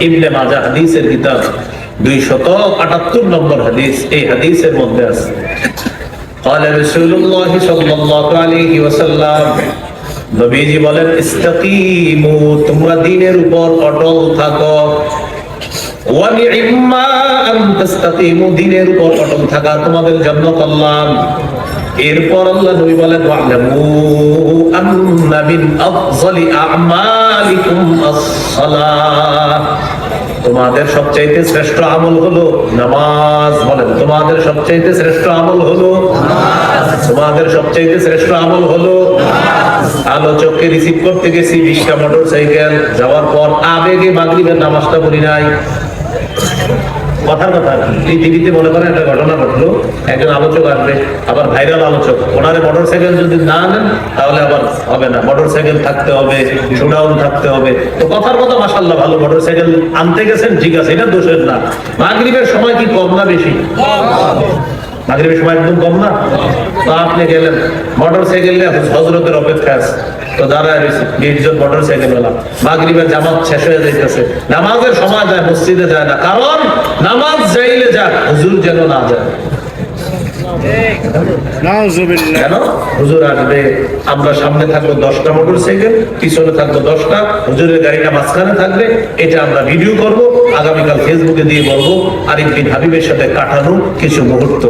ইবনে মাজা হাদিসের কিতাব দুই শত আটাত্তর নম্বর হাদিস এই হাদিসের মধ্যে আছে قال رسول الله صلى الله عليه وسلم নবীজি বলেন ইস্তাকিমু তোমরা দিনের উপর অটল থাকো ওয়া নি'ম্মা আন তাস্তাকিমু দিনের উপর অটল থাকা তোমাদের জন্য কল্যাণ এরপর আল্লাহ নবী বলেন ওয়ালামু আন্না মিন আফজালি আ'মালিকুম আস-সালাহ তোমাদের সবচাইতে শ্রেষ্ঠ আমল হলো নামাজ বলেন। তোমাদের সবচাইতে শ্রেষ্ঠ আমল হলো তোমাদের সবচাইতে শ্রেষ্ঠ আমল হলো আলোচককে রিসিভ করতে গেছি, বিশটা মোটর সাইকেল যাওয়ার পর আবেগে মাগরিবের নামাজটা পড়ি নাই। কথার কথা। পৃথিবীতে মনে করেন একটা ঘটনা ঘটলো। একজন আলোচক আসবে, আবার ভাইরাল আলোচক। ওনারে মোটর সাইকেল যদি না নেন, তাহলে আবার হবে না। মোটর সাইকেল থাকতে হবে শোডাউন থাকতে হবে। তো কথার কথা মাসাল্লাহ ভালো। মোটর সাইকেল আনতে গেছেন, ঠিক আছে, এটা দোষের না। মাগরীবের সময় কি কম না বেশি? মাগরিবের সময় একদম কম না? তো আপনি গেলেন। মোটর সাইকেল নিয়ে হজরতের অপেক্ষা আছে তো দাঁড়ায় রয়েছে বিশ জন মোটর সাইকেল ওলা মাগরিবের জামাত শেষ হয়ে যাইতেছে। নামাজের সময় যায়, মসজিদে যায় না। কারণ নামাজ যাইলে যাক, হুজুর যেন না যায়। কেন? হুজুর আসবে আমরা সামনে থাকব দশটা মোটর সাইকেল পিছনে থাকব দশটা হুজুরের গাড়িটা মাঝখানে থাকবে এটা আমরা ভিডিও করব আগামীকাল ফেসবুকে দিয়ে বলব আরিফ হাবিবের সাথে কাটানো কিছু মুহূর্ত।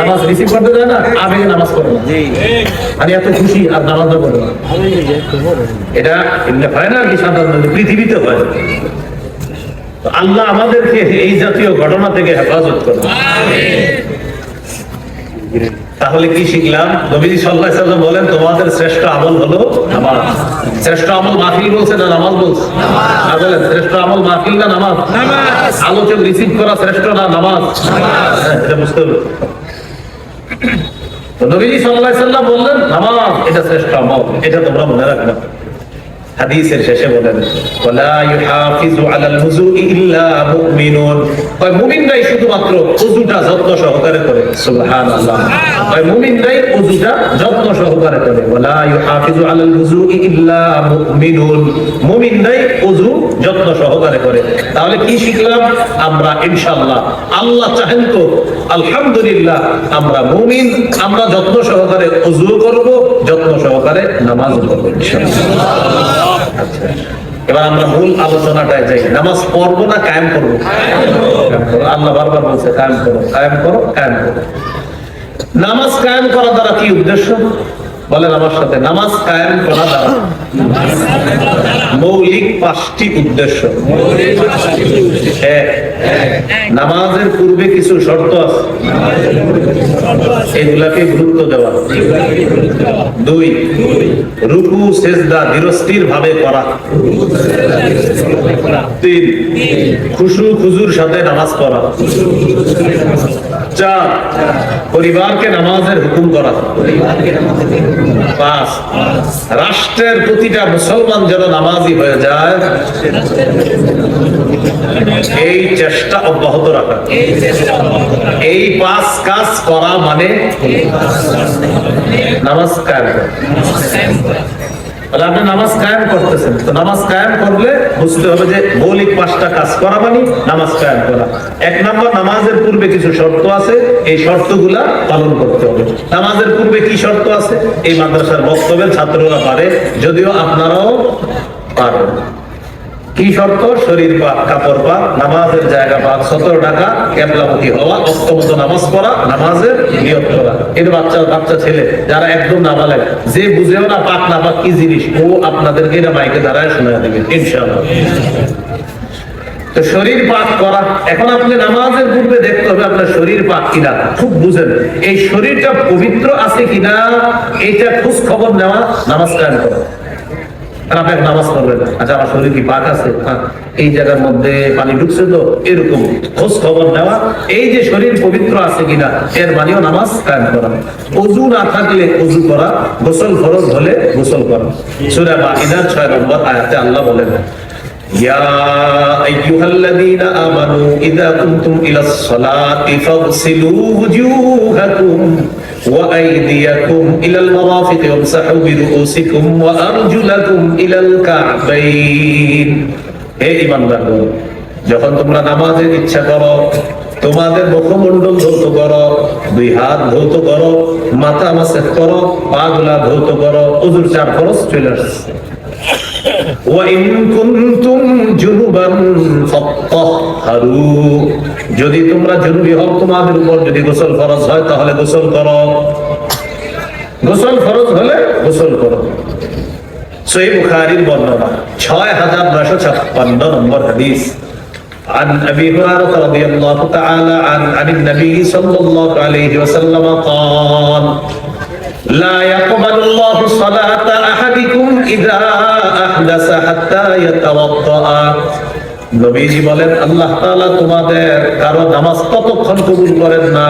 নামাজ রিসিভ করতে যায় না আবেগে নামাজ পড়ে না। মানে এত খুশি আর নামাজ পড়ে এটা এমনি হয় না আর কি সাধারণ পৃথিবীতে হয়। আল্লাহ আমাদেরকে এই জাতীয় ঘটনা থেকে হেফাজত করে তাহলে কি শিখলাম? নবীজি সাল্লাল্লাহু আলাইহি ওয়াসাল্লাম বলেন তোমাদের শ্রেষ্ঠ আমল হলো নামাজ। শ্রেষ্ঠ আমল মাহফিল বলছে না নামাজ বলছে? না বলেন শ্রেষ্ঠ আমল মাহফিল না নামাজ? আলোচক রিসিভ করা শ্রেষ্ঠ না নামাজ? হ্যাঁ, এটা বুঝতে হবে। নবীজি সাল্লাল্লাহু আলাইহি ওয়াসাল্লাম বললেন নামাজ এটা শ্রেষ্ঠ আমল এটা তোমরা মনে রাখবে হাদিসের শেষে বলেন ওয়ালা ইউহাফিজু আলাল হুজুই ইল্লা মুমিনুন। ওই মুমিনরাই শুধুমাত্র ওযুটা যত্ন সহকারে করে। সুবহানাল্লাহ। ওই মুমিনরাই ওযুটা যত্ন সহকারে করে। ওয়ালা ইউহাফিজু আলাল হুজুই ইল্লা মুমিনুন। মুমিনরাই ওযু যত্ন সহকারে করে। তাহলে কি শিখলাম? আমরা ইনশাআল্লাহ, আল্লাহ চাহেন তো, আলহামদুলিল্লাহ, আমরা মুমিন, আমরা যত্ন সহকারে ওযু করব, যত্ন সহকারে নামাজ পড়ব ইনশাআল্লাহ। এবার আমরা মূল আলোচনাটায় যাই নামাজ পড়ব না কায়েম করব। আল্লাহ বারবার বলছে, কায়েম করো কায়েম করো কায়েম করো নামাজ কায়েম করা দ্বারা কি উদ্দেশ্য বলেন আমার সাথে, নামাজ কায়েম করা দ্বারা মৌলিক পাঁচটি উদ্দেশ্য। নামাজের পূর্বে কিছু শর্ত আছে। এগুলাকে গুরুত্ব দেওয়া। দুই, রুকু, সেজদা ধীরস্থির ভাবে করা। তিন, খুশু, খুজুর সাথে নামাজ পড়া। চার পরিবারকে নামাজের হুকুম করা। পাঁচ রাষ্ট্রের প্রতিটা মুসলমান যেন নামাজি হয়ে যায়, এই চেষ্টা অব্যাহত রাখা। এই পাঁচ কাজ করা মানে নামাজ কায়েম করা। তাহলে আপনি নামাজ কায়েম করতেছেন। তো নামাজ কায়েম করলে বুঝতে হবে যে মৌলিক পাঁচটা কাজ করা মানে নামাজ কায়েম করা। এক নম্বর, নামাজের পূর্বে কিছু শর্ত আছে, এই শর্তগুলা পালন করতে হবে। নামাজের পূর্বে কি শর্ত আছে? এই মাদ্রাসার বক্তব্যের ছাত্ররা পারে, যদিও আপনারাও পারেন কি শর্ত? শরীর পাক, কাপড় পাক, নামাজের জায়গা পাক। সতেরো টাকা ক্যাবলামুখী হওয়া অস্তমত নামাজ পড়া, নামাজের নিয়ত করা। এটা বাচ্চা বাচ্চা ছেলে, যারা একদম নাবালেগ যে বুঝেও না পাক না পাক কি জিনিস, ও আপনাদেরকে এটা মাইকে দাঁড়ায় শোনা দেবে, ইনশাআল্লাহ। তো শরীর পাক করা, এখন আপনি নামাজের পূর্বে দেখতে হবে আপনার শরীর পাক কিনা। খুব বুঝেন, এই শরীরটা পবিত্র আছে কিনা এইটা খোঁজ খবর নেওয়া, নামাজ কায়ন করা। এক নামাজ পড়বেন আচ্ছা আমার শরীর কি পাক আছে? হ্যাঁ, এই জায়গার মধ্যে পানি ঢুকছে তো এরকম খোঁজ খবর নেওয়া। এই যে শরীর পবিত্র আছে কিনা এর মানেও নামাজ করা। অজু না থাকলে অজু করা গোসল ফরজ হলে গোসল করা। সুরা বা ইদার ছয় নম্বর আয়াতে আল্লাহ বলেন يا أيها الذين آمنوا إذا قمتم إلى الصلاة فاغسلوا وجوهكم وأيديكم إلى المرافق وامسحوا برؤوسكم وأرجلكم إلى الكعبين হে ইমানদারগণ যখন তোমরা নামাজের ইচ্ছা করো তোমাদের মুখমন্ডল ধৌত করো, দুই হাত ধৌত করো, মাথা মাসে করো, পা গুলা ধৌত করো উজুর চার খরচ চলে আসছে। যদি তোমরা জরুরি হোক তোমাদের উপর যদি গোসল খরচ হয়, তাহলে গোসল করো। গোসল খরচ হলে গোসল করো। সেই বুখারির বর্ণনা, ছয় হাজার নয়শো ছাপ্পান্ন নম্বর হাদিস। عن ابي هريره رضي الله تعالى عن عن النبي صلى الله عليه وسلم قال لا يقبل الله صلاة أحدكم إذا أحدث حتى يتوضأ নবীজি বলেন আল্লাহ তাআলা তোমাদের কারো নামাজ ততক্ষণ কবুল করেন না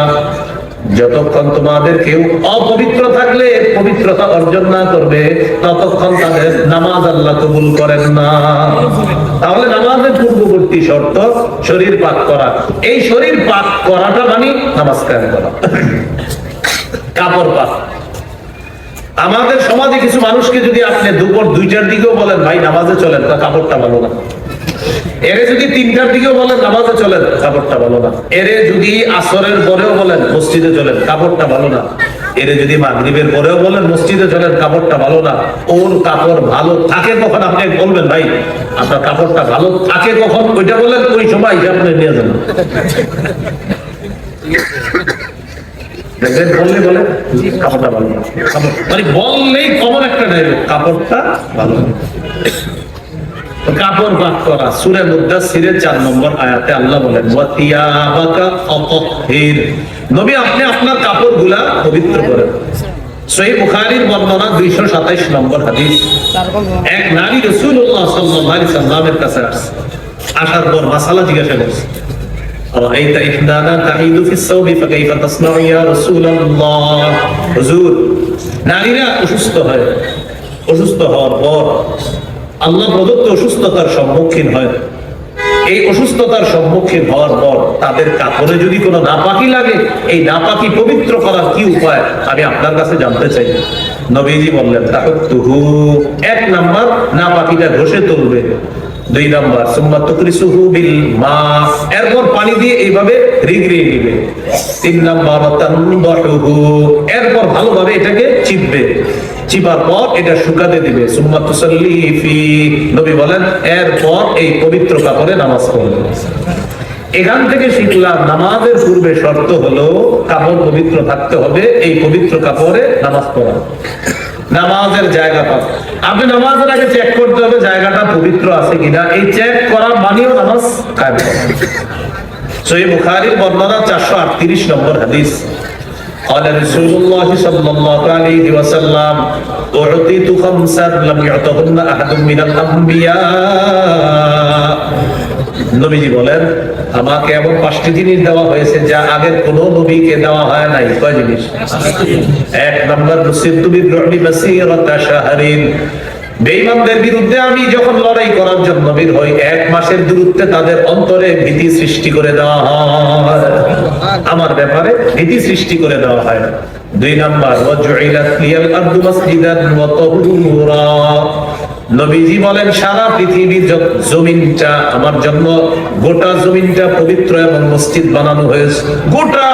যতক্ষণ তোমাদের কেউ অপবিত্র থাকলে পবিত্রতা অর্জন না করবে, ততক্ষণ তাদের নামাজ আল্লাহ কবুল করেন না। তাহলে নামাজের পূর্ববর্তী শর্ত, শরীর পাক করা। এই শরীর পাক করাটা মানে নামাজ কায়েম করা। কাপড় পাক। আমাদের সমাজে কিছু মানুষকে যদি আপনি দুপুর দুইটার দিকেও বলেন, ভাই, নামাজে চলেন, তা কাপড়টা ভালো না। এরে যদি তিনটার দিকেও বলেন, নামাজে চলেন, কাপড়টা ভালো না। এরে যদি আসরের পরেও বলেন, মসজিদে চলেন, কাপড়টা ভালো না। এরে যদি মাগরিবের পরেও বলেন, মসজিদে চলেন, কাপড়টা ভালো না। ওর কাপড় ভালো থাকে কখন? আপনি বলবেন, ভাই, আপনার কাপড়টা ভালো থাকে কখন? ওইটা বলেন, ওই সময় আপনি নিয়ে যাবেন। কাপড়টা ভালো না। মানে বললেই কমন একটা ডায়লগ কাপড়টা ভালো না। তো কাপড় পাক করা সুরে মুদাসসিরের 4 নম্বর আয়াতে আল্লাহ বলেন ওয়াতিয়াবাকা ফাতাহহির নবী আপনি আপনার কাপড়গুলা পবিত্র করেন সহিহ বুখারীর বর্ণনা 227 নম্বর হাদিস এক নারী রাসূলুল্লাহ সাল্লাল্লাহু আলাইহি সাল্লামের কাছে আসছে আসার পর মাসালা জিজ্ঞাসা করছে أرأيت إحدانا تعيد في الثوب فكيف تصنع يا رسول الله হুজুর নারীরা অসুস্থ হয় অসুস্থ হওয়ার পর আল্লাহ প্রদত্ত অসুস্থতার সম্মুখীন হয়। এই অসুস্থতার সম্মুখীন হওয়ার পর তাদের কাপড়ে যদি কোনো নাপাকি লাগে, এই নাপাকি পবিত্র করার কি উপায়, আমি আপনার কাছে জানতে চাই। নবীজি বললেন এক নাম্বার, নাপাকিটা ঘষে তুলবে। দুই নাম্বার, সুম্মা তুকরিসুহু বিল মা। এরপর পানি দিয়ে এইভাবে রিগড়িয়ে নিবে। তিন নাম্বার তানবাহুহু। এরপর ভালোভাবে এটাকে চিপবে। চিপার পর এটা শুকাতে দিবে। সুম্মা তুসাল্লি ফি। নবী বলেন, এরপর এই পবিত্র কাপড়ে নামাজ পড়বে। এখান থেকে শিখলাম, নামাজের পূর্বে শর্ত হলো, কাপড় পবিত্র থাকতে হবে, এই পবিত্র কাপড়ে নামাজ পড়া। নামাজের জায়গা পাবে। আপনি নামাজের আগে চেক করতে হবে জায়গাটা পবিত্র আছে কিনা। এই চেক করা মানেও নামাজ কাজ সহি বুখারীর বর্ণনা 438 নম্বর হাদিস। قال رسول الله صلى الله عليه وسلم أعطيت خمسا لم يعطهن أحد من الأنبياء নবীজি বলেন আমাকে এমন পাঁচটি জিনিস দেওয়া হয়েছে যা আগের কোন নবীকে দেওয়া হয় নাই কয় জিনিস এক নম্বর রুসিদ্দু বিরুবি মাসিরাতা শাহরিন বেঈমানদের বিরুদ্ধে আমি যখন লড়াই করার জন্য বের হই, এক মাসের দূরত্বে তাদের অন্তরে ভীতি সৃষ্টি করে দেওয়া হয়। আমার ব্যাপারে ভীতি সৃষ্টি করে দেওয়া হয় দুই নাম্বার ওয়াজুইলাত লিয়াল আরদু মাসজিদান ওয়া তাহুরা। নবীজি বলেন সারা পৃথিবীর জমিনটা আমার জন্য গোটা জমিনটা পবিত্র এবং মসজিদ বানানো হয়েছে। গোটা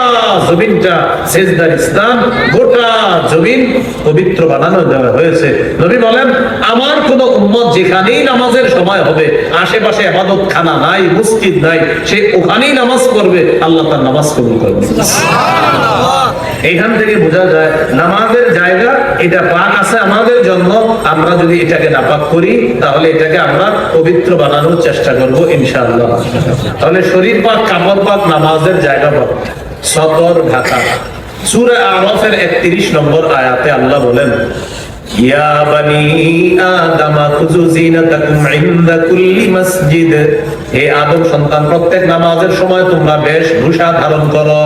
জমিনটা সেজদার স্থান গোটা জমিন পবিত্র বানানো দেওয়া হয়েছে। নবী বলেন আমার কোন উম্মত যেখানেই নামাজের সময় হবে আশেপাশে আবাদত খানা নাই মসজিদ নাই সে ওখানেই নামাজ পড়বে আল্লাহ তার নামাজ কবুল করবে। এখান থেকে বোঝা যায় নামাজের জায়গা এটা পাক আছে আমাদের জন্য। আমরা যদি এটাকে নাপাক করি, তাহলে এটাকে আমরা পবিত্র বানানোর চেষ্টা করব ইনশাআল্লাহ। তাহলে শরীর পাক কাপড় পাক, নামাজের জায়গা পাক। সতর ঢাকা সূরা আরাফের 31 নম্বর আয়াতে আল্লাহ বলেন হে আদম সন্তান, প্রত্যেক নামাজের সময় তোমরা বেশভূষা ধারণ করো।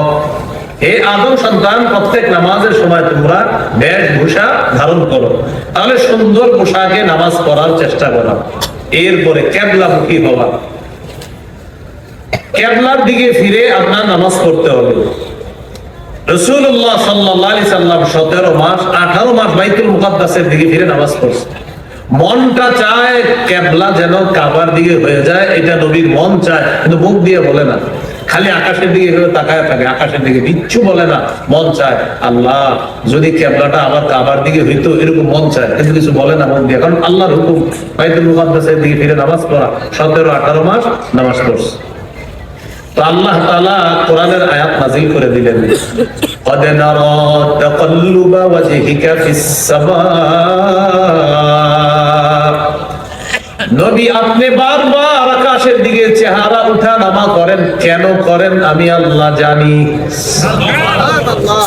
হে আদম সন্তান, প্রত্যেক নামাজের সময় তোমরা বেশভূষা ধারণ করো। তাহলে সুন্দর পোশাকে নামাজ পড়ার চেষ্টা করো। এরপরে ক্যাবলামুখী হওয়া। ক্যাবলার দিকে ফিরে আপনার নামাজ পড়তে হবে। রসুল্লাহ সাল্লাহ সাল্লাম সতেরো মাস, আঠারো মাস বাইতুল মুকাদ্দাসের দিকে ফিরে নামাজ পড়ছে। মনটা চায় ক্যাবলা যেন কাবার দিকে হয়ে যায়, এটা নবীর মন চায়, কিন্তু মুখ দিয়ে বলে না। খালি আকাশের দিকে এভাবে তাকায় থাকে আকাশের দিকে কিচ্ছু বলে না মন চায় আল্লাহ যদি ক্যাবলাটা আবার কাবার দিকে হইতো এরকম মন চায় কিন্তু কিছু বলে না মন দিয়ে কারণ আল্লাহর হুকুম বাইতুল মুকাদ্দাসের দিকে ফিরে নামাজ পড়া সতেরো আঠারো মাস নামাজ পড়ছে তো আল্লাহ তাআলা কোরআনের আয়াত নাযিল করে দিলেন قد نرى تقلب وجهك في السماء নবী আপনি বারবার আকাশের দিকে চেহারা উঠা নামা করেন, কেন করেন আমি আল্লাহ জানি।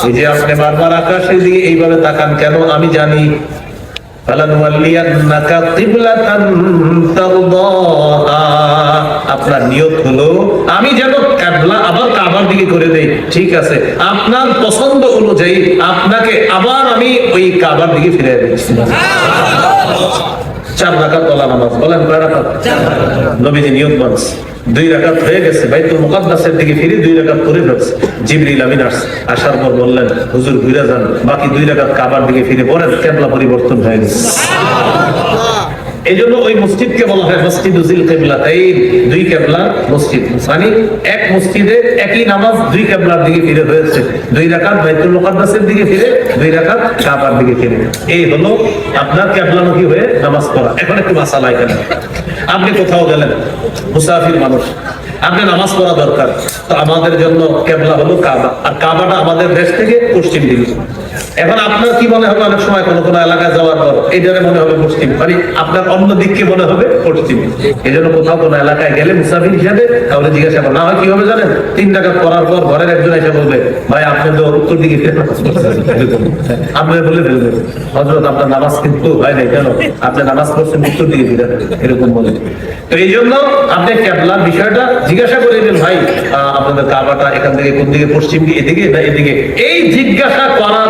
এই যে আপনি বারবার আকাশের দিকে এইভাবে তাকান, কেন আমি জানি। আপনার নিয়ত হলো, আমি যেন কাবলা আবার কাবার দিকে করে দেই। ঠিক আছে, আপনার পছন্দ অনুযায়ী আপনাকে আবার আমি ওই কাবার দিকে ফিরে দিচ্ছি চার রাকাত বলা নামাজ। বলেন কয় রাকাত? নবীজি নিয়ত মানছে দুই রাকাত হয়ে গেছে ভাই তো মুকাদ্দাসের দিকে ফিরে দুই রাকাত করে ফেলছে জিবরিল আমিন আসার পর বললেন হুজুর ঘুরে যান বাকি দুই রাকাত কাবার দিকে ফিরে পড়েন কেবলা পরিবর্তন হয়ে গেছে এই জন্য ওই মসজিদকে বলা হয় মসজিদ উজিল কেবলা এই দুই কেবলা মসজিদ। মানে এক মসজিদে একই নামাজ দুই কেবলার দিকে ফিরে হয়েছে। দুই রাকাত বাইতুল মুকাদ্দাসের দিকে ফিরে, দুই রাকাত কাবার দিকে ফিরে। এই হলো আপনার কেবলামুখী হয়ে নামাজ পড়া। এখন একটু মাসালা এখানে। আপনি কোথাও গেলেন? মুসাফির মানুষ। আপনি নামাজ পড়া দরকার। তো আমাদের জন্য কেবলা হলো কাবা। আর কাবাটা আমাদের দেশ থেকে পশ্চিম দিকে। এখন আপনার কি মনে হবে? অনেক সময় কোনো কোনো এলাকায় যাওয়ার পর এইটারে মনে হবে পশ্চিম। মানে আপনার অন্য দিককে মনে হবে পশ্চিম। এই জন্য কোথাও কোনো এলাকায় গেলে মুসাফির হিসাবে তাহলে জিজ্ঞাসা করেন। না হয় কি হবে জানেন? তিন টাকা করার পর ঘরের একজন এসে বলবে, ভাই, আপনি তো উত্তর দিকে ফিরে নামাজ পড়ছেন। আপনি বলে ফেলবে হজরত আপনার নামাজ কিন্তু হয় নাই কেন? আপনি নামাজ পড়ছেন উত্তর দিকে ফিরে এরকম বলে। তো এই জন্য আপনি ক্যাবলার বিষয়টা জিজ্ঞাসা করে দিন ভাই আপনাদের কাবাটা এখান থেকে কোন দিকে, পশ্চিম দিকে, এদিকে না এদিকে? এই জিজ্ঞাসা করার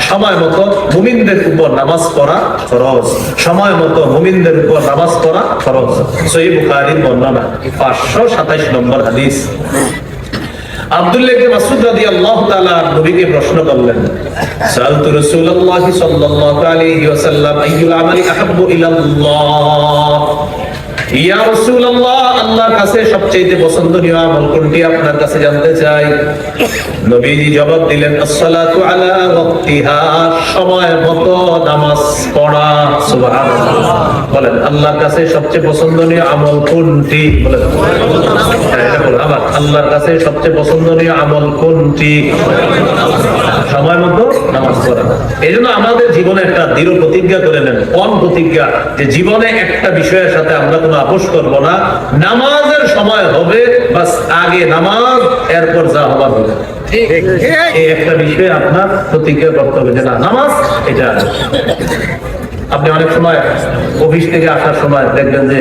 সময় মতো মুমিনদের উপর নামাজ পড়া ফরজ। সময় মতো মুমিনদের উপর নামাজ পড়া ফরজ। বর্ণনা। 527 নম্বর হাদিস। আব্দুল্লাহ প্রশ্ন করলেন ইয়া রাসূলুল্লাহ আল্লাহর কাছে সবচেয়ে পছন্দনীয় আমল কোনটি আপনার কাছে জানতে চাই? নবীজি জবাব দিলেন আসসালাতু আলা ওয়াক্তিহা সময় মতো নামাজ পড়া। সুবহানাল্লাহ। বলেন আল্লাহর কাছে সবচেয়ে পছন্দনীয় আমল কোনটি? বলেন। হ্যাঁ, আবার আল্লাহর কাছে সবচেয়ে পছন্দনীয় আমল কোনটি? সময় মতো নামাজ পড়া। এই জন্য আমাদের জীবনে একটা দৃঢ় প্রতিজ্ঞা করে নেন কোন প্রতিজ্ঞা যে জীবনে একটা বিষয়ের সাথে আমরা কোনো আপোষ করব না। নামাজের সময় হবে বাস আগে নামাজ এরপর যা হবার হবে। এই একটা বিষয়ে আপনার প্রতিজ্ঞা করতে হবে যে না নামাজ এটা আপনি অনেক সময় অফিস থেকে আসার সময় দেখবেন যে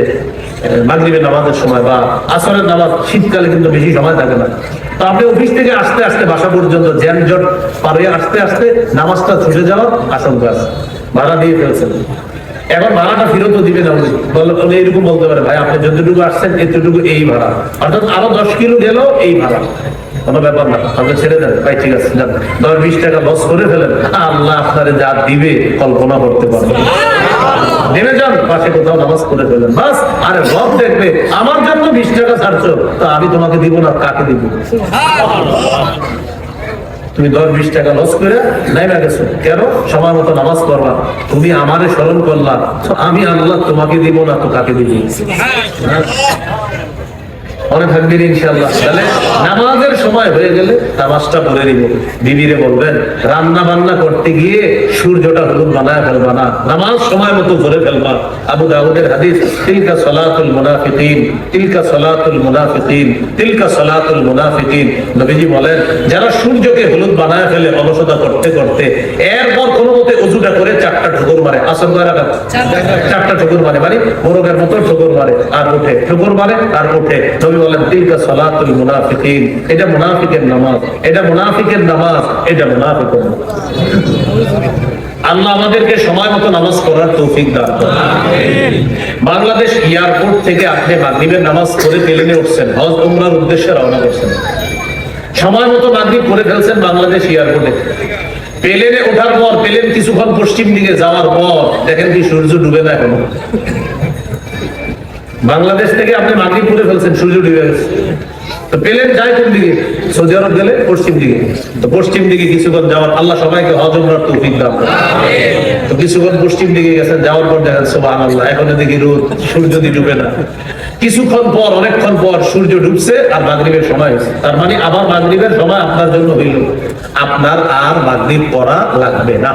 মাগরিবের নামাজের সময় বা আসরের নামাজ শীতকালে কিন্তু বেশি সময় থাকে না। তো আপনি অফিস থেকে আসতে আসতে বাসা পর্যন্ত জ্যানজট পারে আসতে আসতে নামাজটা ছুটে যাওয়ার আশঙ্কা আছে। ভাড়া দিয়ে ফেলছেন। এখন ভাড়াটা ফেরত দিবে না উনি। বল- এরকম বলতে পারে ভাই আপনি যতটুকু আসছেন এতটুকু এই ভাড়া। অর্থাৎ আরও দশ কিলো গেল এই ভাড়া। কোনো ব্যাপার না আপনি ছেড়ে দেন। ভাই ঠিক আছে যান। দশ বিশ টাকা লস করে ফেলেন। আল্লাহ আপনারে যা দিবে কল্পনা করতে পারবেন নেমে যান পাশে কোথাও নামাজ করে ফেলেন। বাস আরে রব দেখবে আমার জন্য বিশ টাকা ছাড়ছো তা আমি তোমাকে দিব না কাকে দিব? তুমি দশ বিশ টাকা লস করে নাইমা গেছো। কেন? সময় মতো নামাজ পড়বা। তুমি আমারে স্মরণ করলা। আমি আল্লাহ তোমাকে দিব না তো কাকে দিব? থাকবেন ইনশাল্লাহ তাহলে নামাজের সময় হয়ে গেলে নামাজটা পড়ে নিব। বিবিরে বলবেন রান্না বান্না করতে গিয়ে সূর্যটা হলুদ বানায় ফেলবা না। নামাজ সময় মতো ধরে ফেলবা। আবু দাউদের হাদিস তিলকা সলাতুল মুনাফিকিন তিলকা সলাতুল মুনাফিকিন তিলকা সলাতুল মুনাফিকিন। নবীজি বলেন যারা সূর্যকে হলুদ বানায় ফেলে অলসতা করতে করতে এরপর কোনো মতে অজুটা করে চারটা ঠুকুর মারে। আসন করে চারটা। ঠুকুর মারে। মানে মোরগের মতো ঠুকুর মারে আর উঠে। ঠুকুর মারে আর উঠে। নবী বাংলাদেশ এয়ারপোর্ট থেকে আপনি নামাজ উঠছেন, হজ, উমরার উদ্দেশ্যে রওনা করছেন। সময় মতো মাগরিব করে ফেলছেন বাংলাদেশ এয়ারপোর্টে। প্লেনে ওঠার পর প্লেন কিছুক্ষণ পশ্চিম দিকে যাওয়ার পর, দেখেন কি সূর্য ডুবে না এখনও। বাংলাদেশ থেকে আপনি মাটি পুড়ে ফেলছেন, সূর্য ডুবে গেছে। তো পেলেন যায় কোন দিকে? সৌদি আরব গেলে পশ্চিম দিকে। তো পশ্চিম দিকে কিছুক্ষণ যাওয়ার, আল্লাহ সবাইকে হজম রাখতে তৌফিক দান তো কিছুক্ষণ পশ্চিম দিকে গেছেন, যাওয়ার পর দেখেন সুবহান আল্লাহ এখন এদিকে রোদ, সূর্য ডুবে না। কিছুক্ষণ পর, অনেকক্ষণ পর সূর্য ডুবছে আর মাগরিবের সময় তার মানে আবার মাগরিবের সময় আপনার জন্য হইল। আপনার আর মাগরিব পড়া লাগবে না।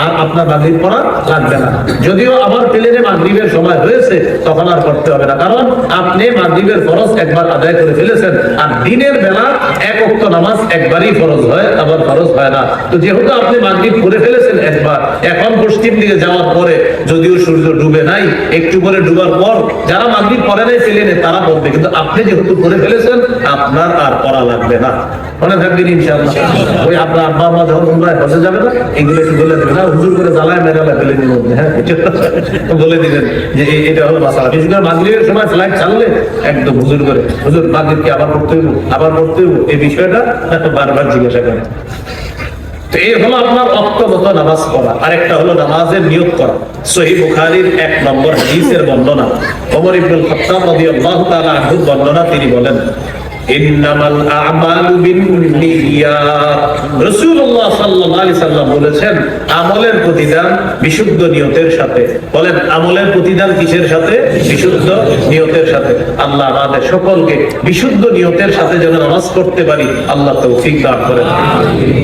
আর আপনার মাগরিব পড়া লাগবে না। যদিও আবার প্লেনে মাগরিবের সময় হয়েছে, তখন আর করতে হবে না। কারণ আপনি মাগরিবের ফরজ একবার আদায় করে ফেলেছেন আর দিনের বেলা এক অক্ত নামাজ একবারই ফরজ হয়, আবার ফরজ হয় না। তো যেহেতু আপনি মাগরিব করে ফেলেছেন একবার, এখন পশ্চিম দিকে যাওয়ার পরে যদিও সূর্য ডুবে নাই, একটু পরে ডুবার পর যারা মাগরিব পরে নাই প্লেনে তারা পড়বে কিন্তু আপনি যেহেতু করে ফেলেছেন আপনার আর পড়া লাগবে না। মনে থাকবেন ইনশাআল্লাহ। ওই আপনার আব্বা আম্মা যখন উমরায় হজে যাবে না এগুলো একটু বলে দেবেন না হুজুর করে জ্বালায় মেরালা ফেলে দিন হ্যাঁ বলে দিবেন যে এটা হলো মাসালা। বিশেষ করে মাগরিবের সময় ফ্লাইট ছাড়লে একদম হুজুর করে হুজুর মাগরিব কি আবার পড়তে হইব আবার পড়তে হইব। এই বিষয়টা বারবার জিজ্ঞাসা করে। তো এই হলো আপনার অক্তগত নামাজ পড়া। আরেকটা হলো নামাজের নিয়োগ করা। সহি বুখারির এক নম্বর হাদিসের বর্ণনা। ওমর ইবনুল খাত্তাব রাদিয়াল্লাহু তাআলা আনহু বর্ণনা তিনি বলেন ইন্নামাল আ'মালু বিন্নিয়াত রাসূলুল্লাহ সাল্লাল্লাহু আলাইহি সাল্লাম বলেছেন আমলের প্রতিদান বিশুদ্ধ নিয়তের সাথে। বলেন আমলের প্রতিদান কিসের সাথে? বিশুদ্ধ নিয়তের সাথে। আল্লাহ আমাদের সকলকে বিশুদ্ধ নিয়তের সাথে যেন নামাজ পড়তে পারি আল্লাহ তৌফিক দান করেন।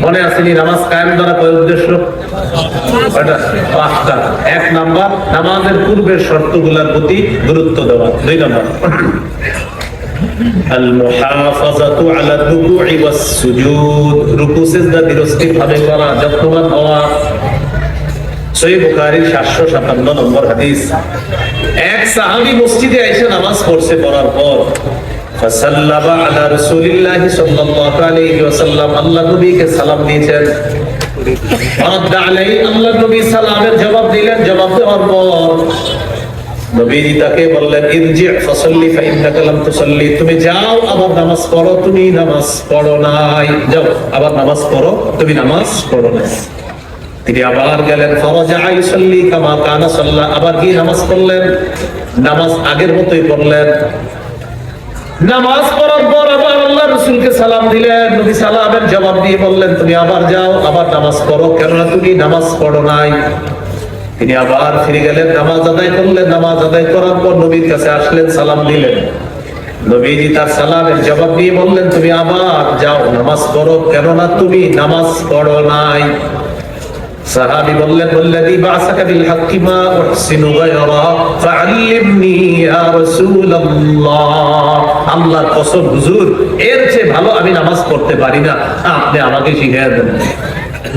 মনে আসেনি নামাজ কায়েম দ্বারা কয় উদ্দেশ্য? পাঁচটা। এক নাম্বার নামাজের পূর্বের শর্তগুলোর প্রতি গুরুত্ব দেওয়া। দুই নাম্বার। المحافظة على الركوع والسجود রুকু সিজদা বিরস্তির ভাবে করা যত্নবান হওয়া সহিহ বুখারীর 757 নম্বর হাদিস এক সাহাবী মসজিদে এসে নামাজ পড়ছে পড়ার পর فسلم على رسول الله صلى الله عليه وسلم আল্লাহ নবীকে সালাম দিয়েছেন فرد عليه আল্লাহ নবী সালামের জবাব দিলেন জবাব দেওয়ার পর নবীজি তাকে বললেন, ইরজি ফাসাল্লি, ফাইন্নাকা লাম তুসাল্লি। তুমি যাও, আবার নামাজ পড়ো। তুমি নামাজ পড়ো নাই। যাও, আবার নামাজ পড়ো। তুমি নামাজ পড়ো নাই। তিনি আবার গেলেন, ফরজা ইউসাল্লি কামা কানা সাল্লা। আবার কি নামাজ পড়লেন? নামাজ আগের মতোই পড়লেন। নামাজ পড়ার পর আবার আল্লাহ রসুলকে সালাম দিলেন। নবী সালামের জবাব দিয়ে বললেন, তুমি আবার যাও, আবার নামাজ পড়ো। কেননা তুমি নামাজ পড়ো নাই। তিনি আবার ফিরে গেলেন, নামাজ আদায় করলেন। নামাজ আদায় করার পর নবীর কাছে আসলেন, সালাম দিলেন। নবীজি তার সালামের জবাব দিয়ে বললেন, তুমি আবার যাও, নামাজ পড়ো। কেননা তুমি নামাজ পড়ো নাই। সাহাবী বললেন বিল উহসিনু গায়রা, ফাআল্লিমনি ইয়া রাসূলুল্লাহ। আল্লাহর কসম, হুজুর, এর চেয়ে ভালো আমি নামাজ পড়তে পারি না। আপনি আমাকে শিখিয়ে দেন।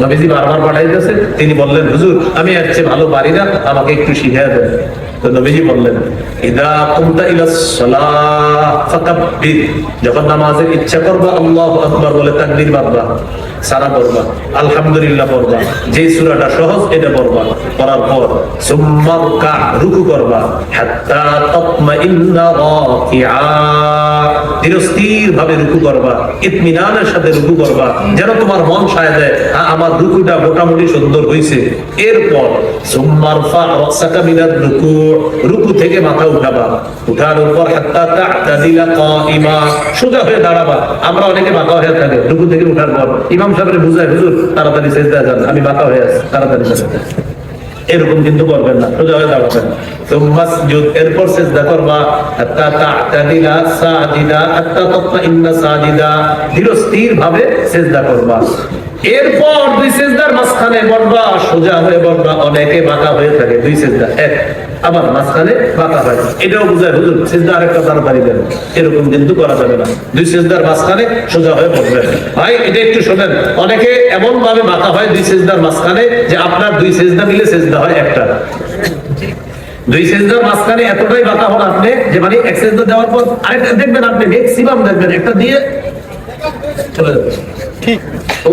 নবীজি বারবার পাঠাইতেছে, তিনি বললেন, হুজুর, আমি এর চেয়ে ভালো পারি না, আমাকে একটু শিখিয়ে দেন। তো নবীজি বললেন, ইদা কুমতা ইলা সালাহ ফাকাব্বির যখন নামাজের ইচ্ছা করবা, আল্লাহু আকবার বলে তাকবীর বাঁধবা সারা পড়বা আলহামদুলিল্লাহ পড়বা যেই সূরাটা সহজ এটা পড়বা পড়ার পর সুম্মা রুকা রুকু করবা। হাত্তা তাতমাইন্না রাকিআ। ভাবে রুকু করবা। ইতমিনানের সাথে রুকু করবা। যেন তোমার মন সায় দেয় "হ্যাঁ, আমার রুকুটা মোটামুটি সুন্দর হয়েছে এরপর সুম্মা রফা রাসাকা মিনার রুকু। রুকু থেকে মাথা উঠাবা। উঠার উপর হাত্তা তা'তাদিলা কাইমা সোজা হয়ে দাঁড়াবা। আমরা অনেকে মাথা হয়ে থাকে। রুকু থেকে উঠার পর ইমাম সাহেবের বুঝায়, হুজুর, তাড়াতাড়ি চেষ্টা যান, আমি বাঁকা হয়ে আছি, তাড়াতাড়ি এরকম কিন্তু করবেন না সুজুদ এরপর স্থির ভাবে এরপর দুই সিজদার মাঝখানে বড়বা সোজা হয়ে বড়বা অনেকে বাঁকা হয়ে থাকে, দুই সিজদা, এক, আবার মাঝখানে বাঁকা হয়। এটাও বুঝায়, হুজুর, সিজদা আরেকটা তাড়াতাড়ি দেন। এরকম কিন্তু করা যাবে না। দুই সিজদার মাঝখানে সোজা হয়ে পড়বেন ভাই, এটা একটু শোনেন, অনেকে এমন ভাবে বাঁকা হয় দুই সিজদার মাঝখানে যে আপনার দুই সেজদা মিলে সেজদা হয় একটা। দুই সেজদার মাঝখানে এতটাই বাঁকা হন আপনি যে মানে এক সেজদা দেওয়ার পর আরেকটা দেখবেন আপনি ম্যাক্সিমাম দেখবেন, একটা দিয়ে চলে যাবে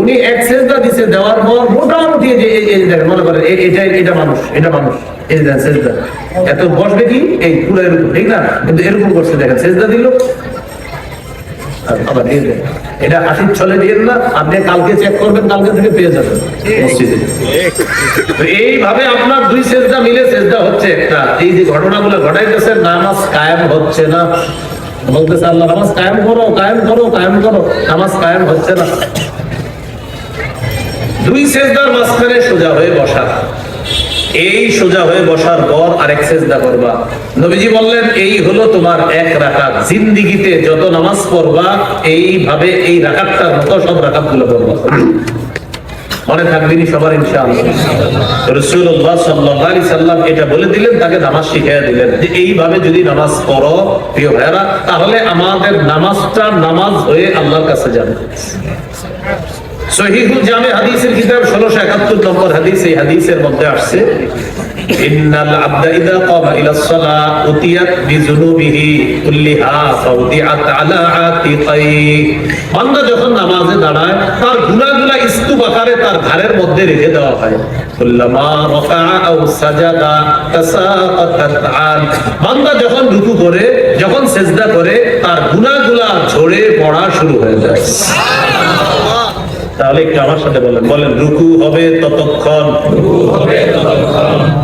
উনি এক সেজদা দিছে, দেওয়ার পর মোটামুটি যে এই দেখেন, মনে করেন এটা এটা মানুষ এটা মানুষ, এই দেখেন সেজদা। এত বসবে কি? এই ঠিক না? কিন্তু এরকম করছে, দেখেন, সেজদা দিল। আবার দিয়ে। এটা হাসির ছলে দিয়েন না, আপনি কালকে চেক করবেন, কালকে থেকে পেয়ে যাবেন মসজিদে। এইভাবে আপনার দুই সেজদা মিলে সেজদা হচ্ছে একটা। এই যে ঘটনাগুলো ঘটাইতেছে নামাজ কায়েম হচ্ছে না। বলতেছে আল্লাহ, নামাজ কায়েম করো কায়েম করো কায়েম করো। নামাজ কায়েম হচ্ছে না। দুই সেজদার মাঝখানে সোজা হয়ে বসা। এই সোজা হয়ে বসার পর আরেক সেজদা করবা। নবীজি বললেন, এই হলো তোমার এক রাকাত। জিন্দিগিতে যত নামাজ পড়বা, এইভাবে এই রাকাতটার মতো সব রাকাতগুলো পড়বা। মনে থাকবেনি সবার ইনশাআল্লাহ। এটা বলে দিলেন, তাকে নামাজ শিখিয়ে দিলেন যে এইভাবে যদি নামাজ পড়ো, প্রিয় ভাইরা তাহলে আমাদের নামাজটা নামাজ হয়ে আল্লাহর কাছে যাবে। সহিহুল জামে হাদিসের কিতাব 1671 নম্বর হাদিস, এই হাদিসের মধ্যে আসছে, ইন্নাল আবদা ইদা কামা ইলা সালাহ উতিয়াত বিযুনুবিহি কুল্লিহা ফাউদিআত আলা আতিকাই বান্দা যখন নামাজে দাঁড়ায়, তার গুনাহগুলা স্তূপ আকারে তার ঘাড়ের মধ্যে রেখে দেওয়া হয়। বান্দা যখন রুকু করে, যখন সেজদা করে, তার গুনাহগুলা ঝরে পড়া শুরু হয়ে যায়। তাহলে একটু আমার সাথে বলেন। বলেন, রুকু হবে ততক্ষণ।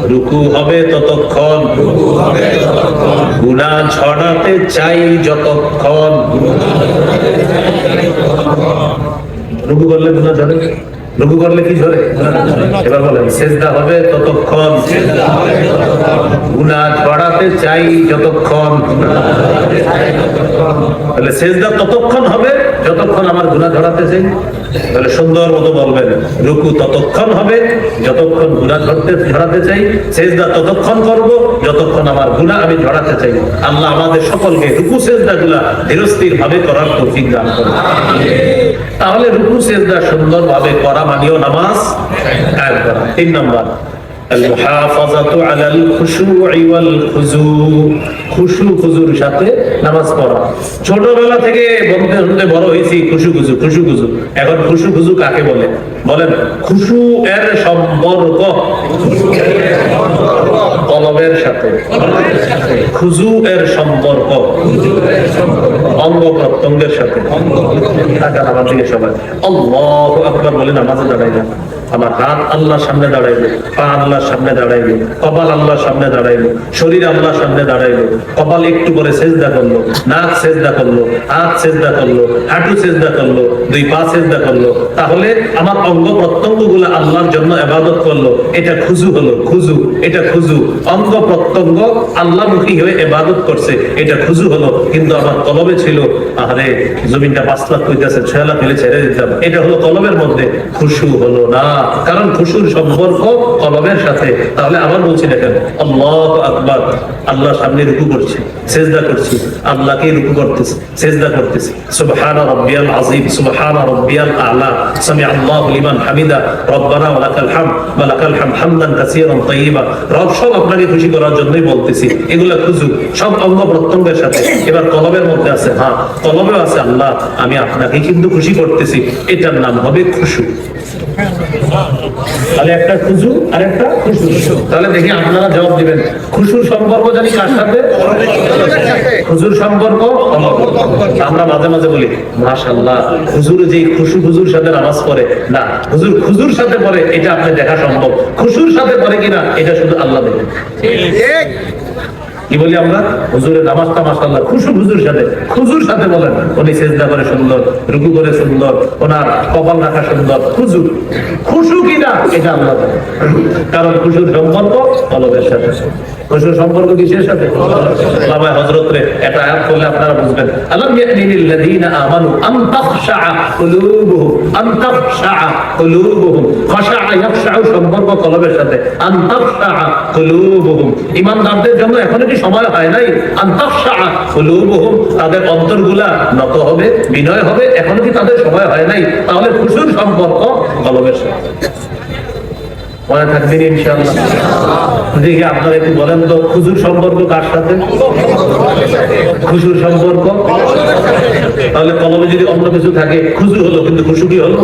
রুকু হবে ততক্ষণ। গুণা ছড়াতে চাই যতক্ষণ। রুকু করলে গুণা ঝরে রুকু করলে কি ঝরে এবার বলেন, সেজদা হবে ততক্ষণ। গুণা ছড়াতে চাই যতক্ষণ। তাহলে সেজদা ততক্ষণ হবে যতক্ষণ আমার গুণা ঝরাতে চাই তাহলে সুন্দর মতো বলবেন, রুকু ততক্ষণ হবে যতক্ষণ গুণা ঝরতে ঝরাতে চাই। সেজদা ততক্ষণ করব যতক্ষণ আমার গুণা আমি ঝরাতে চাই। আল্লাহ আমাদের সকলকে রুকু সেজদা গুলা ধীরস্থির ভাবে করার তৌফিক দান করুন। তাহলে রুকু সেজদা সুন্দরভাবে করা মানিও নামাজ কায়েম করা। তিন নম্বর। المحافظة على الخشوع والخضوع খুশু খুজুর সাথে নামাজ পড়া ছোটবেলা থেকে বলতে শুনতে বড় হয়েছি খুশু খুজু খুশু খুজু এখন খুশু খুজু কাকে বলে বলেন খুশু এর সম্পর্ক কলবের সাথে খুজু এর সম্পর্ক অঙ্গ প্রত্যঙ্গের সাথে তাকান আমার দিকে সবাই আল্লাহ আকবার বলে নামাজে দাঁড়াই না আমার হাত আল্লাহর সামনে দাঁড়াইবে পা আল্লাহর সামনে দাঁড়াইবে কপাল আল্লাহর সামনে দাঁড়াইবে শরীর আল্লাহর সামনে দাঁড়াইবে কপাল একটু করে সেজদা করল, নাক সেজদা করল, হাত সেজদা করল, হাঁটু সেজদা করল, দুই পা সেজদা করল। তাহলে আমার অঙ্গ প্রত্যঙ্গগুলো আল্লাহর জন্য এবাদত করল। এটা খুজু হলো, খুজু, এটা খুজু। অঙ্গ প্রত্যঙ্গ আল্লাহমুখী হয়ে এবাদত করছে, এটা খুজু হলো। কিন্তু আমার কলবে ছিল আরে জমিনটা পাঁচ লাখ কইতেছে ছয় লাখ ছেড়ে দিতাম। এটা হলো কলবের মধ্যে, খুশু হলো না। কারণ খুশুর সম্পর্ক কলবের সাথে। তাহলে আবার বলছি দেখেন আল্লাহ আকবার। আল্লাহ সামনে রুকু করছি, সেজদা করছি আল্লাহকে রুকু করতেছি, সেজদা করতেছি। সুবহান রাব্বিয়াল সুবহান রাব্বিয়াল আ'লা। সামি লিমান হামিদা। রব্বানা ওয়া লাকাল হামদ, ওয়া লাকাল হামদ হামদান কাসীরান রব সব আপনাকে খুশি করার জন্যই বলতেছি। এগুলা খুজু সব অঙ্গ প্রত্যঙ্গের সাথে। এবার কলবের মধ্যে আছে হ্যাঁ কলবেও আছে, আল্লাহ, আমি আপনাকে কিন্তু খুশি করতেছি। এটার নাম হবে খুশু। তাহলে একটা খুশু আর একটা তাহলে দেখি আপনারা জবাব দিবেন। খুশুর সম্পর্ক জানি কার সাথে? খুজুর সম্পর্ক? আমরা মাঝে মাঝে বলি মাশাল্লাহ হুজুর যে খুশু হুজুর সাথে নামাজ পড়ে। না হুজুর খুজুর সাথে পড়ে, এটা আপনি দেখা সম্ভব। খুশুর সাথে পড়ে কিনা, এটা শুধু আল্লাহ দেখেন কি বলি আমরা? হুজুরের নামাজটা মাসাল্লাহ খুশু হুজুর সাথে। খুজুর সাথে বলেন, উনি চেষ্টা করে সুন্দর, রুকু করে সুন্দর, ওনার কপাল রাখা সুন্দর। খুজুর। খুশু কিনা? এটা আল্লাহ কারণ খুশুর সম্পর্ক কলবের সাথে। সম্পর্ক কিসের সাথে? এটা সম্পর্ক কলবের সাথে। আন জন্য এখন কি সময় হয় নাই। তাদের অন্তরগুলা নত হবে, বিনয় হবে, এখনও কি তাদের সময় হয় নাই? তাহলে খুশুর সম্পর্ক কলমের মনে থাকবেন ইনশাআল্লাহ। দেখি আপনারা একটু বলেন তো, খুজুর সম্পর্ক কার সাথে? খুশুর সম্পর্ক? তাহলে কলমে যদি অন্য কিছু থাকে খুজু হলো, কিন্তু খুশু কি হলো?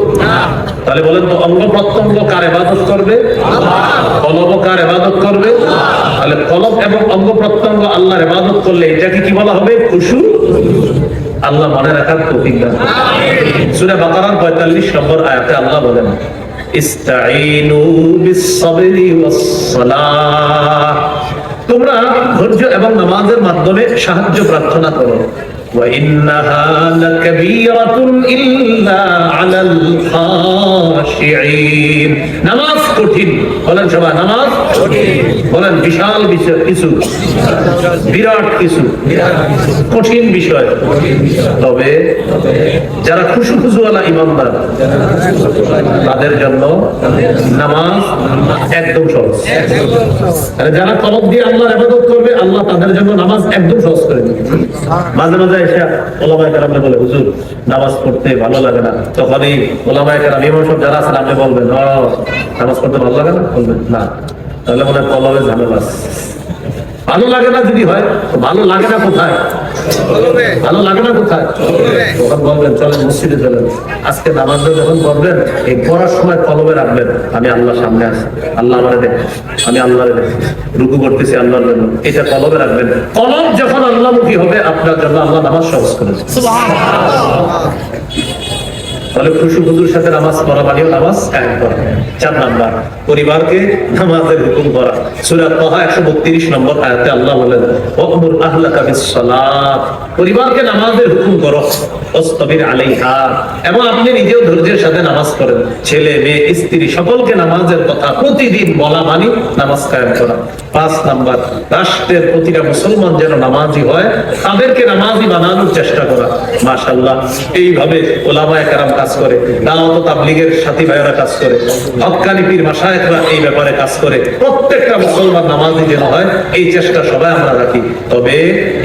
তাহলে বলেন তো, অঙ্গ প্রত্যঙ্গ কার এবাদত করবে? কলম কার এবাদত করবে? তাহলে কলম এবং অঙ্গ প্রত্যঙ্গ আল্লাহর এবাদত করলে এটাকে কি বলা হবে? খুশু? আল্লাহ মনে রাখার দান সূরা বাকারার 45 নম্বর আয়াতে আল্লাহ বলেন তোমরা ধৈর্য এবং নামাজের মাধ্যমে সাহায্য প্রার্থনা করো। وإنها لكبيرة إلا على الخاشعين নামাজ কঠিন বলেন সবাই নামাজ বলেন বিশাল বিষয় কিছু বিরাট কিছু কঠিন বিষয় তবে যারা খুশু খুশুওয়ালা ইমানদার তাদের জন্য নামাজ একদম সহজ আর যারা কলব দিয়ে আল্লাহর ইবাদত করবে আল্লাহ তাদের জন্য নামাজ একদম সহজ করে দেবে মাঝে মাঝে এসে ওলামায়ে বলে, হুজুর, নামাজ পড়তে ভালো লাগে না। তখনই ওলামায় কেরাম, ইমাম সব যারা আছেন, আপনি বলবেন নামাজ পড়তে ভালো লাগে না? বলবেন, না। তাহলে মনে হয় কলবে ঝামেলা। ভালো লাগে না যদি হয় ভালো লাগে না কোথায়? ভালো লাগে না কোথায়? তখন বলবেন, চলেন মসজিদে চলেন। আজকে নামাজ যখন করবেন এই পড়ার সময় কলবে রাখবেন, আমি আল্লাহ সামনে আছি। আল্লাহ আমারে দেখ, আমি আল্লাহরে দেখ, রুকু করতেছি আল্লাহর জন্য। এটা কলবে রাখবেন। কলম যখন আল্লাহমুখী হবে, আপনার জন্য আল্লাহ নামাজ সহজ করে। তাহলে খুশু হুজুর সাথে নামাজ পড়া মানেও নামাজ কায়েম করা। চার নাম্বার, পরিবারকে নামাজের হুকুম করা। সূরা তাহা 132 নম্বর আয়াতে আল্লাহ বলেন ওয়ামুর আহলাকা বিস-সালাত। পরিবারকে নামাজের হুকুম করো, ওয়াসতাবির আলাইহা। এবং আপনি নিজেও ধৈর্যের সাথে নামাজ পড়েন। ছেলে, মেয়ে, স্ত্রী, সকলকে নামাজের কথা প্রতিদিন বলা মানি নামাজ কায়েম করা। পাঁচ নাম্বার, রাষ্ট্রের প্রতিটা মুসলমান যেন নামাজি হয়, তাদেরকে নামাজি বানানোর চেষ্টা করা। মাশাল্লাহ এইভাবে ওলামায়ে কেরাম কাজ করে, দাওয়াত তাবলীগের সাথী ভাইয়েরা কাজ করে হক্কানি পীর মাশায়েখরা এই ব্যাপারে কাজ করে। প্রত্যেকটা মুসলমান নামাজি যেন হয়, এই চেষ্টা সবাই আমরা রাখি। তবে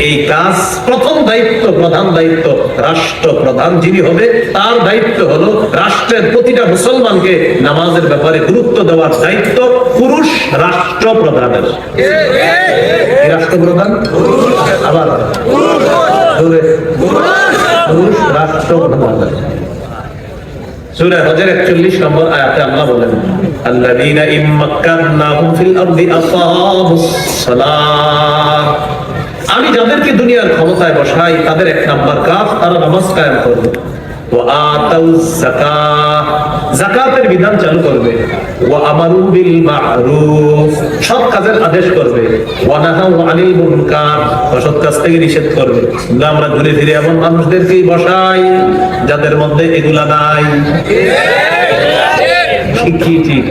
এই কাজ প্রথম দায়িত্ব, প্রধান দায়িত্ব রাষ্ট্র প্রধান যিনি হবে, তার দায়িত্ব হলো রাষ্ট্রের প্রতিটা মুসলমানকে নামাজের ব্যাপারে গুরুত্ব দেওয়ার দায়িত্ব পুরুষ রাষ্ট্র প্রধানের রাষ্ট্রপ্রধান আবার জোরে। রাষ্ট্রপ্রধান সূরা হজের 41 নম্বর আয়াতে আল্লাহ বলেন, আল্লাযীনা ইম্মাক্কান্নাহুম ফিল আরদি আকামুস সালাহ। আমি যাদেরকে দুনিয়ার ক্ষমতায় বসাই, তাদের এক নাম্বার কাজ, তারা নামাজ কায়েম করবে। যাকাতের বিধান চালু করবে। ওয়া আমারু বিল মা'রুফ। সৎ কাজের আদেশ করবে। ওয়া নাহাউ আনিল মুনকার। অসৎ কাজ থেকে নিষেধ করবে। কিন্তু আমরা ঘুরে ফিরে এমন মানুষদেরকেই বসাই যাদের মধ্যে এগুলা নাই। ঠিক। কি ঠিক।